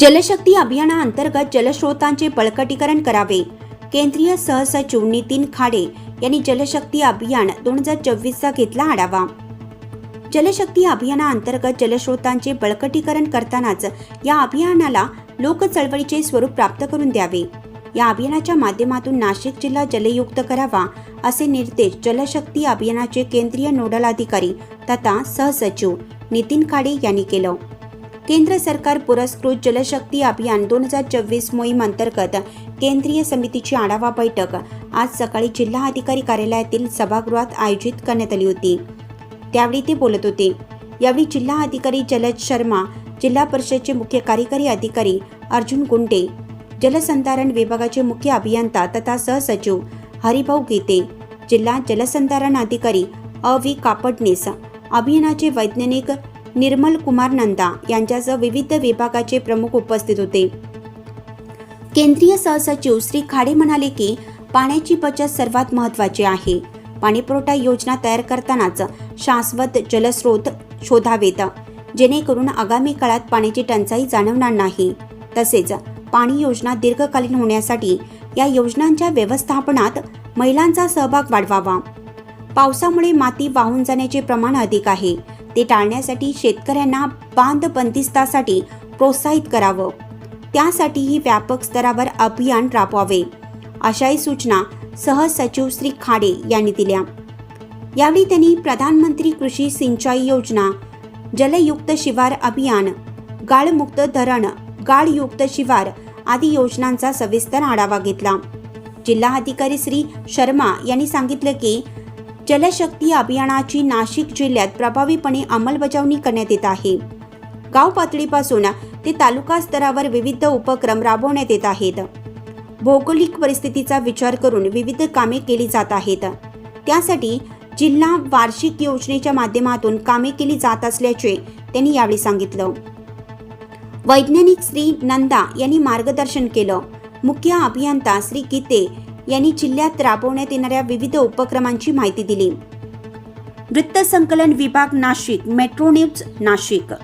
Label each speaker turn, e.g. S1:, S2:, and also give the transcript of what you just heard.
S1: जलशक्ती अभियानाअंतर्गत जलस्रोतांचे बळकटीकरण करावे. केंद्रीय सहसचिव नितीन खाडे यांनी जलशक्ती अभियान दोन हजार चोवीसचा घेतला आढावा. जलशक्ती अभियानाअंतर्गत जलस्रोतांचे बळकटीकरण करतानाच या अभियानाला लोक चळवळीचे स्वरूप प्राप्त करून द्यावे. या अभियानाच्या माध्यमातून नाशिक जिल्हा जलयुक्त करावा असे निर्देश जलशक्ती अभियानाचे केंद्रीय नोडल अधिकारी तथा सहसचिव नितीन खाडे यांनी केलं. केंद्र सरकार पुरस्कृत जलशक्ती अभियान दोन हजार चोवीस मोहीम अंतर्गत केंद्रीय समितीची आढावा बैठक. आज सकाळी जिल्हा अधिकारी कार्यालयातील सभागृहात आयोजित करण्यात आली होती. त्यावेळी ते बोलत होते. यावेळी जिल्हा अधिकारी जलज शर्मा जिल्हा परिषदचे मुख्य कार्यकारी अधिकारी अर्जुन गुंडे जलसंधारण विभागाचे मुख्य अभियंता तथा सहसचिव हरिभाऊ गीते जिल्हा जलसंधारण अधिकारी अ व्ही कापडनीस अभियानाचे वैज्ञानिक निर्मल कुमार नंदा यांच्यासह विविध विभागाचे प्रमुख उपस्थित होते. केंद्रीय सहसचिव श्री खाडे म्हणाले की पाण्याची बचत सर्वात महत्त्वाची आहे. पाणीपुरवठा योजना तयार करतानाच शाश्वत जलस्रोत शोधावेत जेणेकरून आगामी काळात पाण्याची टंचाई जाणवणार नाही. तसेच पाणी योजना दीर्घकालीन होण्यासाठी या योजनांच्या व्यवस्थापनात महिलांचा सहभाग वाढवावा. पावसामुळे माती वाहून जाण्याचे प्रमाण अधिक आहे. ते टाळण्यासाठी शेतकऱ्यांना बांध बंदिस्तासाठी प्रोत्साहित करावं. त्यासाठीही व्यापक स्तरावर अभियान राबवावे अशाही सूचना सहसचिव श्री खाडे यांनी दिल्या. यावेळी त्यांनी प्रधानमंत्री कृषी सिंचाई योजना जलयुक्त शिवार अभियान गाळमुक्त धरण गाळयुक्त शिवार आदी योजनांचा सविस्तर आढावा घेतला. जिल्हाधिकारी श्री शर्मा यांनी सांगितलं की जलशक्ती अभियानाची नाशिक जिल्ह्यात प्रभावीपणे अंमलबजावणी करण्यात येत आहे. गाव पातळीपासून ते तालुका स्तरावर विविध उपक्रम राबवण्यात येत आहेत. भौगोलिक परिस्थितीचा विचार करून विविध कामे केली जात आहेत. त्यासाठी जिल्हा वार्षिक योजनेच्या माध्यमातून कामे केली जात असल्याचे त्यांनी यावेळी सांगितलं. वैज्ञानिक श्री नंदा यांनी मार्गदर्शन केलं. मुख्य अभियंता श्री गीते यांनी जिल्ह्यात राबवण्यात येणाऱ्या विविध उपक्रमांची माहिती दिली. वृत्तसंकलन विभाग नाशिक मेट्रो न्यूज नाशिक.